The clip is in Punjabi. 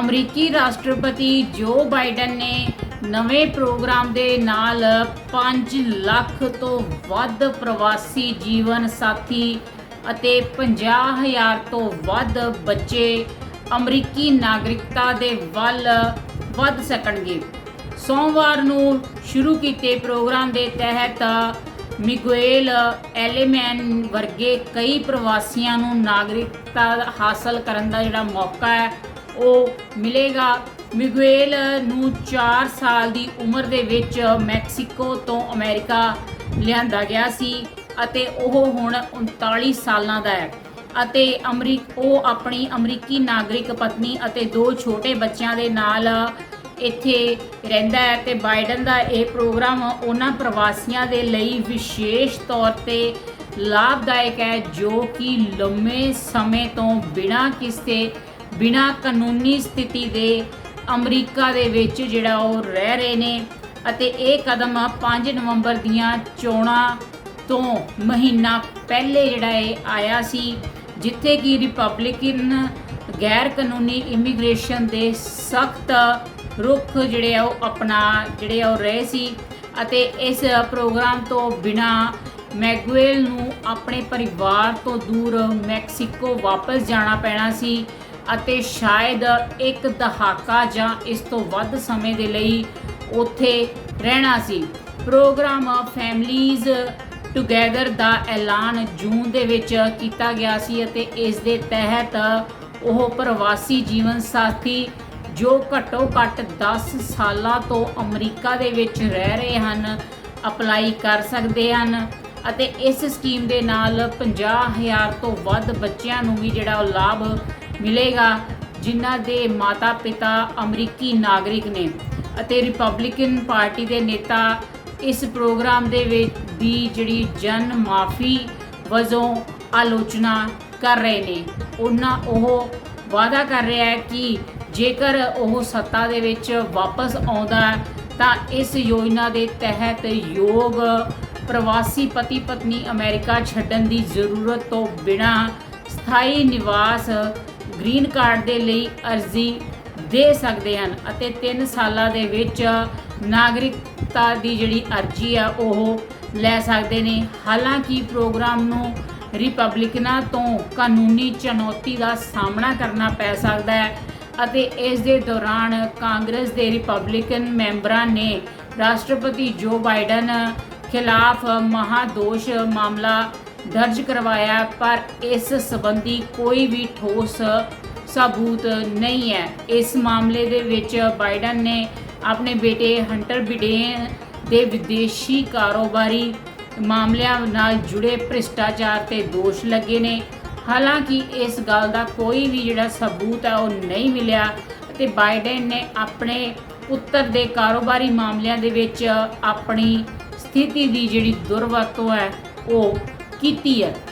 ਅਮਰੀਕੀ ਰਾਸ਼ਟਰਪਤੀ ਜੋ ਬਾਈਡਨ ਨੇ ਨਵੇਂ ਪ੍ਰੋਗਰਾਮ ਦੇ ਨਾਲ 5 ਲੱਖ ਤੋਂ ਵੱਧ ਪ੍ਰਵਾਸੀ ਜੀਵਨ ਸਾਥੀ ਅਤੇ 50000 ਤੋਂ ਵੱਧ ਬੱਚੇ ਅਮਰੀਕੀ ਨਾਗਰਿਕਤਾ ਦੇ ਵੱਲ ਵੱਧ ਸਕਣਗੇ। ਸੋਮਵਾਰ ਨੂੰ ਸ਼ੁਰੂ ਕੀਤੇ ਪ੍ਰੋਗਰਾਮ ਦੇ ਤਹਿਤ ਮਿਗੁਏਲ ਐਲੇਮੈਨ ਵਰਗੇ ਕਈ ਪ੍ਰਵਾਸੀਆਂ ਨੂੰ ਨਾਗਰਿਕਤਾ ਹਾਸਲ ਕਰਨ ਦਾ ਜਿਹੜਾ ਮੌਕਾ ਹੈ ਉਹ ਮਿਲੇਗਾ। ਮਿਗੁਏਲ ਨੂੰ 4 ਸਾਲ ਦੀ ਉਮਰ ਦੇ ਵਿੱਚ ਮੈਕਸੀਕੋ ਤੋਂ ਅਮਰੀਕਾ ਲਿਆਂਦਾ ਗਿਆ ਸੀ ਅਤੇ ਉਹ ਹੁਣ 39 ਸਾਲਾਂ ਦਾ ਹੈ ਅਤੇ ਅਮਰੀਕ ਉਹ ਆਪਣੀ ਅਮਰੀਕੀ ਨਾਗਰਿਕ ਪਤਨੀ ਅਤੇ ਦੋ ਛੋਟੇ ਬੱਚਿਆਂ ਦੇ ਨਾਲ ਇੱਥੇ ਰਹਿੰਦਾ ਹੈ ਤੇ ਬਾਈਡਨ ਦਾ ਇਹ ਪ੍ਰੋਗਰਾਮ ਉਹਨਾਂ ਪ੍ਰਵਾਸੀਆਂ ਦੇ ਲਈ ਵਿਸ਼ੇਸ਼ ਤੌਰ ਤੇ ਲਾਭਦਾਇਕ ਹੈ ਜੋ ਕਿ ਲੰਮੇ ਸਮੇਂ ਤੋਂ ਬਿਨਾਂ ਕਿਸੇ ਬਿਨਾਂ ਕਾਨੂੰਨੀ ਸਥਿਤੀ ਦੇ ਅਮਰੀਕਾ ਦੇ ਵਿੱਚ ਜਿਹੜਾ ਉਹ ਰਹਿ ਰਹੇ ਨੇ ਅਤੇ ਇਹ ਕਦਮ 5 ਨਵੰਬਰ ਦੀਆਂ ਚੋਣਾਂ ਤੋਂ ਮਹੀਨਾ ਪਹਿਲੇ ਜਿਹੜਾ ਇਹ ਆਇਆ ਸੀ, ਜਿੱਥੇ ਕਿ ਰਿਪਬਲਿਕਨ ਗੈਰ ਕਾਨੂੰਨੀ ਇਮੀਗ੍ਰੇਸ਼ਨ ਦੇ ਸਖਤ ਰੁਖ ਜਿਹੜੇ ਆ ਉਹ ਅਪਣਾ ਜਿਹੜੇ ਆ ਉਹ ਰਹੇ ਸੀ ਅਤੇ ਇਸ ਪ੍ਰੋਗਰਾਮ ਤੋਂ ਬਿਨਾ ਮੈਗੂਏਲ ਨੂੰ ਆਪਣੇ ਪਰਿਵਾਰ ਤੋਂ ਦੂਰ ਮੈਕਸੀਕੋ ਵਾਪਸ ਜਾਣਾ ਪੈਣਾ ਸੀ। ਅਤੇ ਸ਼ਾਇਦ ਇੱਕ ਦਹਾਕਾ ਜਾਂ ਇਸ ਤੋਂ ਵੱਧ ਸਮੇਂ ਦੇ ਲਈ ਉੱਥੇ ਰਹਿਣਾ ਸੀ। ਪ੍ਰੋਗਰਾਮ ਫੈਮਲੀਜ਼ ਟੁਗੇਦਰ ਦਾ ਐਲਾਨ ਜੂਨ ਦੇ ਵਿੱਚ ਕੀਤਾ ਗਿਆ ਸੀ ਅਤੇ ਇਸ ਦੇ ਤਹਿਤ ਉਹ ਪ੍ਰਵਾਸੀ ਜੀਵਨ ਸਾਥੀ ਜੋ ਘੱਟੋ ਘੱਟ 10 ਸਾਲਾਂ ਤੋਂ ਅਮਰੀਕਾ ਦੇ ਵਿੱਚ ਰਹਿ ਰਹੇ ਹਨ, ਅਪਲਾਈ ਕਰ ਸਕਦੇ ਹਨ। ਅਤੇ ਇਸ ਸਕੀਮ ਦੇ ਨਾਲ 50000 ਤੋਂ ਵੱਧ ਬੱਚਿਆਂ ਨੂੰ ਵੀ ਜਿਹੜਾ ਉਹ ਲਾਭ ਮਿਲੇਗਾ, ਜਿਨ੍ਹਾਂ ਦੇ ਮਾਤਾ-ਪਿਤਾ ਅਮਰੀਕੀ ਨਾਗਰਿਕ ਨੇ ਅਤੇ ਰਿਪਬਲਿਕਨ ਪਾਰਟੀ ਦੇ ਨੇਤਾ ਇਸ ਪ੍ਰੋਗਰਾਮ ਦੇ ਵਿੱਚ ਦੀ ਜਿਹੜੀ ਜਨ ਮਾਫੀ ਵਜੋਂ ਆਲੋਚਨਾ ਕਰ ਰਹੇ ਨੇ। ਉਹਨਾਂ ਉਹ ਵਾਅਦਾ ਕਰ ਰਿਹਾ ਹੈ ਕਿ ਜੇਕਰ ਉਹ ਸੱਤਾ ਦੇ ਵਿੱਚ ਵਾਪਸ ਆਉਂਦਾ ਤਾਂ ਇਸ ਯੋਜਨਾ ਦੇ ਤਹਿਤ ਯੋਗ ਪ੍ਰਵਾਸੀ ਪਤੀ ਪਤਨੀ ਅਮਰੀਕਾ ਛੱਡਣ ਦੀ ਜ਼ਰੂਰਤ ਤੋਂ ਬਿਨਾਂ ਸਥਾਈ ਨਿਵਾਸ ਗ੍ਰੀਨ ਕਾਰਡ ਦੇ ਲਈ ਅਰਜ਼ੀ ਦੇ ਸਕਦੇ ਹਨ ਅਤੇ 3 ਸਾਲਾਂ ਦੇ ਵਿੱਚ ਨਾਗਰਿਕਤਾ ਦੀ ਜਿਹੜੀ ਅਰਜ਼ੀ ਆ, ਉਹ ਲੈ ਸਕਦੇ ਨੇ। ਹਾਲਾਂਕਿ ਪ੍ਰੋਗਰਾਮ ਨੂੰ ਰਿਪਬਲਿਕਨਾਂ ਤੋਂ ਕਾਨੂੰਨੀ ਚੁਣੌਤੀ ਦਾ ਸਾਹਮਣਾ ਕਰਨਾ ਪੈ ਸਕਦਾ ਹੈ ਅਤੇ ਇਸ ਦੇ ਦੌਰਾਨ ਕਾਂਗਰਸ ਦੇ ਰਿਪਬਲਿਕਨ ਮੈਂਬਰਾਂ ਨੇ ਰਾਸ਼ਟਰਪਤੀ ਜੋ ਬਾਈਡਨ ਖਿਲਾਫ ਮਹਾਦੋਸ਼ ਮਾਮਲਾ ਦਰਜ ਕਰਵਾਇਆ, ਪਰ ਇਸ ਸੰਬੰਧੀ ਕੋਈ ਵੀ ਠੋਸ ਸਬੂਤ ਨਹੀਂ ਹੈ। ਇਸ ਮਾਮਲੇ ਦੇ ਵਿੱਚ ਬਾਈਡਨ ਨੇ ਆਪਣੇ ਬੇਟੇ ਹੰਟਰ ਬਿਡੇਨ ਦੇ ਵਿਦੇਸ਼ੀ ਕਾਰੋਬਾਰੀ ਮਾਮਲਿਆਂ ਨਾਲ ਜੁੜੇ ਭ੍ਰਿਸ਼ਟਾਚਾਰ ਤੇ ਦੋਸ਼ ਲੱਗੇ ਨੇ। ਹਾਲਾਂਕਿ ਇਸ ਗੱਲ ਦਾ ਕੋਈ ਵੀ ਜਿਹੜਾ ਸਬੂਤ ਹੈ, ਉਹ ਨਹੀਂ ਮਿਲਿਆ ਅਤੇ ਬਾਈਡਨ ਨੇ ਆਪਣੇ ਪੁੱਤਰ ਦੇ ਕਾਰੋਬਾਰੀ ਮਾਮਲਿਆਂ ਦੇ ਵਿੱਚ ਆਪਣੀ ਸਥਿਤੀ ਦੀ ਜਿਹੜੀ ਦੁਰਵਰਤੋਂ ਹੈ ਉਹ ਕੀਤੀ ਹੈ।